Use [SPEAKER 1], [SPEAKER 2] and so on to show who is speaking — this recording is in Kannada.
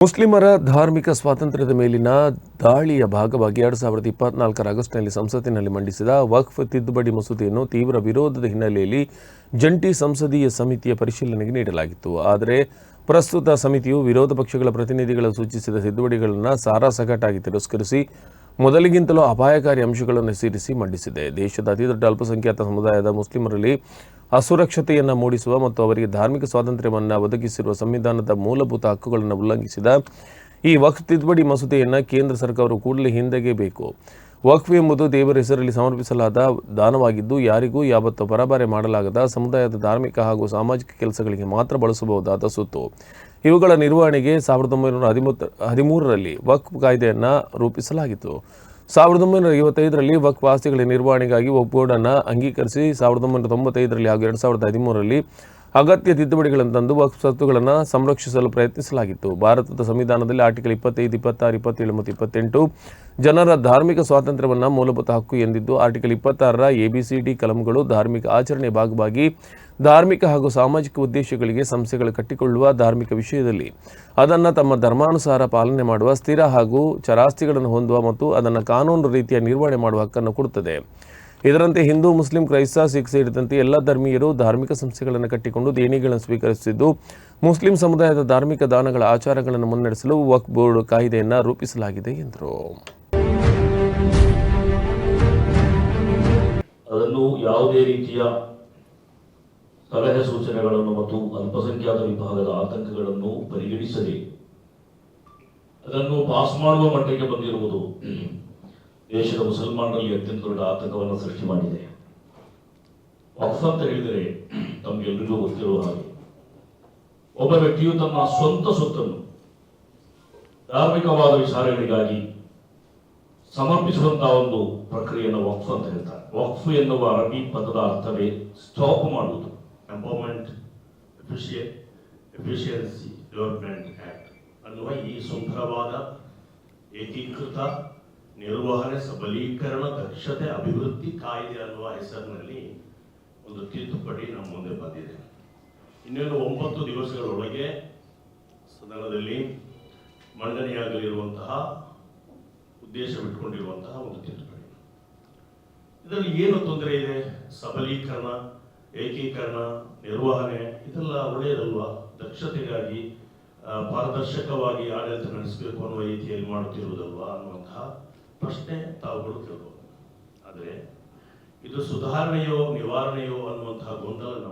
[SPEAKER 1] ಮುಸ್ಲಿಮರ ಧಾರ್ಮಿಕ ಸ್ವಾತಂತ್ರ್ಯದ ಮೇಲಿನ ದಾಳಿಯ ಭಾಗವಾಗಿ ಎರಡು ಸಾವಿರದ ಇಪ್ಪತ್ನಾಲ್ಕರ ಆಗಸ್ಟ್ನಲ್ಲಿ ಸಂಸತ್ತಿನಲ್ಲಿ ಮಂಡಿಸಿದ ವಕ್ಫ್ ತಿದ್ದುಪಡಿ ಮಸೂದೆಯನ್ನು ತೀವ್ರ ವಿರೋಧದ ಹಿನ್ನೆಲೆಯಲ್ಲಿ ಜಂಟಿ ಸಂಸದೀಯ ಸಮಿತಿಯ ಪರಿಶೀಲನೆಗೆ ನೀಡಲಾಗಿತ್ತು. ಆದರೆ ಪ್ರಸ್ತುತ ಸಮಿತಿಯು ವಿರೋಧ ಪಕ್ಷಗಳ ಪ್ರತಿನಿಧಿಗಳು ಸೂಚಿಸಿದ ತಿದ್ದುಪಡಿಗಳನ್ನು ಸಾರಾಸಗಟಾಗಿ ತಿರಸ್ಕರಿಸಿ ಮೊದಲಿಗಿಂತಲೂ ಅಪಾಯಕಾರಿ ಅಂಶಗಳನ್ನು ಸೇರಿಸಿ ಮಂಡಿಸಿದೆ. ದೇಶದ ಅತಿದೊಡ್ಡ ಅಲ್ಪಸಂಖ್ಯಾತ ಸಮುದಾಯದ ಮುಸ್ಲಿಮರಲ್ಲಿ ಅಸುರಕ್ಷತೆಯನ್ನು ಮೂಡಿಸುವ ಮತ್ತು ಅವರಿಗೆ ಧಾರ್ಮಿಕ ಸ್ವಾತಂತ್ರ್ಯವನ್ನು ಒದಗಿಸಿರುವ ಸಂವಿಧಾನದ ಮೂಲಭೂತ ಹಕ್ಕುಗಳನ್ನು ಉಲ್ಲಂಘಿಸಿದ ಈ ವಕ್ಫ್ ತಿದ್ದುಪಡಿ ಮಸೂದೆಯನ್ನು ಕೇಂದ್ರ ಸರ್ಕಾರವು ಕೂಡಲೇ ಹಿಂದೆಗೆಯಬೇಕು ವಕ್ಫ್ ಎಂಬುದು ದೇವರ ಹೆಸರಲ್ಲಿ ಸಮರ್ಪಿಸಲಾದ ದಾನವಾಗಿದ್ದು, ಯಾರಿಗೂ ಯಾವತ್ತೂ ಪರಬಾರೆ ಮಾಡಲಾಗದ ಸಮುದಾಯದ ಧಾರ್ಮಿಕ ಹಾಗೂ ಸಾಮಾಜಿಕ ಕೆಲಸಗಳಿಗೆ ಮಾತ್ರ ಬಳಸಬಹುದಾದ ಸೊತ್ತು ಇವುಗಳ ನಿರ್ವಹಣೆಗೆ ಸಾವಿರದ ಒಂಬೈನೂರ ಹದಿಮೂತ್ತು ಹದಿಮೂರರಲ್ಲಿ ವಕ್ಫ್ ಕಾಯ್ದೆಯನ್ನು ರೂಪಿಸಲಾಗಿತ್ತು. ಸಾವಿರದ ಒಂಬೈನೂರ ಐವತ್ತೈದರಲ್ಲಿ ವಕ್ಫ್ ಆಸ್ತಿಗಳ ನಿರ್ವಹಣೆಗಾಗಿ ಬೋರ್ಡನ್ನು ಅಂಗೀಕರಿಸಿ, ಸಾವಿರದ ಒಂಬೈನೂರ ತೊಂಬತ್ತೈದರಲ್ಲಿ ಹಾಗೂ ಎರಡು ಸಾವಿರದ ಹದಿಮೂರರಲ್ಲಿ ಅಗತ್ಯ ತಿದ್ದುಪಡಿಗಳನ್ನು ತಂದು ವಕ್ಫ್ ಸ್ವತ್ತುಗಳನ್ನು ಸಂರಕ್ಷಿಸಲು ಪ್ರಯತ್ನಿಸಲಾಗಿತ್ತು. ಭಾರತದ ಸಂವಿಧಾನದಲ್ಲಿ ಆರ್ಟಿಕಲ್ ಇಪ್ಪತ್ತೈದು, ಇಪ್ಪತ್ತಾರು, ಇಪ್ಪತ್ತೇಳು ಮತ್ತು ಇಪ್ಪತ್ತೆಂಟು ಜನರ ಧಾರ್ಮಿಕ ಸ್ವಾತಂತ್ರ್ಯವನ್ನು ಮೂಲಭೂತ ಹಕ್ಕು ಎಂದಿದ್ದು, ಆರ್ಟಿಕಲ್ ಇಪ್ಪತ್ತಾರರ ಡಿ ಕಲಂಗಳು ಧಾರ್ಮಿಕ ಆಚರಣೆಯ ಭಾಗವಾಗಿ ಧಾರ್ಮಿಕ ಹಾಗೂ ಸಾಮಾಜಿಕ ಉದ್ದೇಶಗಳಿಗೆ ಸಂಸ್ಥೆಗಳು ಕಟ್ಟಿಕೊಳ್ಳುವ ಧಾರ್ಮಿಕ ವಿಷಯದಲ್ಲಿ. ಅದನ್ನು ತಮ್ಮ ಧರ್ಮಾನುಸಾರ ಪಾಲನೆ ಮಾಡುವ, ಸ್ಥಿರ ಹಾಗೂ ಚರಾಸ್ತಿಗಳನ್ನು ಹೊಂದುವ ಮತ್ತು ಅದನ್ನು ಕಾನೂನು ರೀತಿಯ ನಿರ್ವಹಣೆ ಮಾಡುವ ಹಕ್ಕನ್ನು ಕೊಡುತ್ತದೆ. ಇದರಂತೆ ಹಿಂದೂ, ಮುಸ್ಲಿಂ, ಕ್ರೈಸ್ತ, ಸಿಖ್ ಸೇರಿದಂತೆ ಎಲ್ಲ ಧರ್ಮೀಯರು ಧಾರ್ಮಿಕ ಸಂಸ್ಥೆಗಳನ್ನು ಕಟ್ಟಿಕೊಂಡು ದೇಣಿಗೆಗಳನ್ನು ಸ್ವೀಕರಿಸುತ್ತಿದ್ದು, ಮುಸ್ಲಿಂ ಸಮುದಾಯದ ಧಾರ್ಮಿಕ ದಾನಗಳ ಆಚಾರಗಳನ್ನು ಮುನ್ನಡೆಸಲು ವಕ್ ಬೋರ್ಡ್ ಕಾಯ್ದೆಯನ್ನು ರೂಪಿಸಲಾಗಿದೆ ಎಂದರು.
[SPEAKER 2] ಅದನ್ನು ಯಾವುದೇ ರೀತಿಯ ಸಲಹೆ ಸೂಚನೆಗಳನ್ನು ಮತ್ತು ಅಲ್ಪಸಂಖ್ಯಾತ ವಿಭಾಗದ ಆತಂಕಗಳನ್ನು ಪರಿಗಣಿಸದೆ, ಅದನ್ನು ಪಾಸ್ ಮಾಡುವ ಮಟ್ಟಕ್ಕೆ ಬಂದಿರುವುದು ದೇಶದ ಮುಸಲ್ಮಾನರಲ್ಲಿ ಅತ್ಯಂತ ದೊಡ್ಡ ಆತಂಕವನ್ನು ಸೃಷ್ಟಿ ಮಾಡಿದೆ. ವಕ್ಫ್ ಅಂತ ಹೇಳಿದರೆ ತಮಗೆಲ್ಲರಿಗೂ ಗೊತ್ತಿರುವ ಹಾಗೆ. ಒಬ್ಬ ವ್ಯಕ್ತಿಯು ತನ್ನ ಸ್ವಂತ ಸೊತ್ತನ್ನು ಧಾರ್ಮಿಕವಾದ ವಿಚಾರಗಳಿಗಾಗಿ ಸಮರ್ಪಿಸುವಂತಹ ಒಂದು ಪ್ರಕ್ರಿಯೆಯನ್ನು ವಕ್ಫ್ ಅಂತ ಹೇಳ್ತಾರೆ. ವಕ್ಫ್ ಎನ್ನುವ ಅರಬಿ ಪದದ ಅರ್ಥವೇ ಸ್ಟಾಪ್ ಮಾಡುವುದು.
[SPEAKER 3] ಎಂಪವರ್ಮೆಂಟ್ ಎಫಿಷಿಯನ್ಸಿ ಡೆವಲಪ್ಮೆಂಟ್ ಆಕ್ಟ್ ಅನ್ನುವ ಈ ಸುಂದರವಾದ ಏಕೀಕೃತ ನಿರ್ವಹಣೆ, ಸಬಲೀಕರಣ, ದಕ್ಷತೆ, ಅಭಿವೃದ್ಧಿ ಕಾಯ್ದೆ ಅನ್ನುವ ಹೆಸರಿನಲ್ಲಿ ಒಂದು ತಿದ್ದುಪಡಿ ನಮ್ಮ ಮುಂದೆ ಬಂದಿದೆ. ಇನ್ನೇನು ಒಂಬತ್ತು ದಿವಸಗಳೊಳಗೆ ಸದನದಲ್ಲಿ ಮಂಡನೆಯಾಗಲಿರುವಂತಹ ಉದ್ದೇಶವಿಟ್ಟುಕೊಂಡಿರುವಂತಹ ಒಂದು ತಿದ್ದುಪಡಿ. ಇದರಲ್ಲಿ ಏನು ತೊಂದರೆ ಇದೆ? ಸಬಲೀಕರಣ, ಏಕೀಕರಣ, ನಿರ್ವಹಣೆ, ಇದೆಲ್ಲ ಒಳ್ಳೆಯದಲ್ವಾ? ದಕ್ಷತೆಗಾಗಿ ಪಾರದರ್ಶಕವಾಗಿ ಆಡಳಿತ ನಡೆಸಬೇಕು ಅನ್ನುವ ರೀತಿಯಲ್ಲಿ ಮಾಡುತ್ತಿರುವುದಲ್ವಾ ಅನ್ನುವಂತಹ ಪ್ರಶ್ನೆ ತಾವುಗಳು ಕೇಳ್ಬೋದು ಆದರೆ ಇದು ಸುಧಾರಣೆಯೋ ನಿವಾರಣೆಯೋ ಅನ್ನುವಂತಹ ಗೊಂದಲ ನಮ್ಮ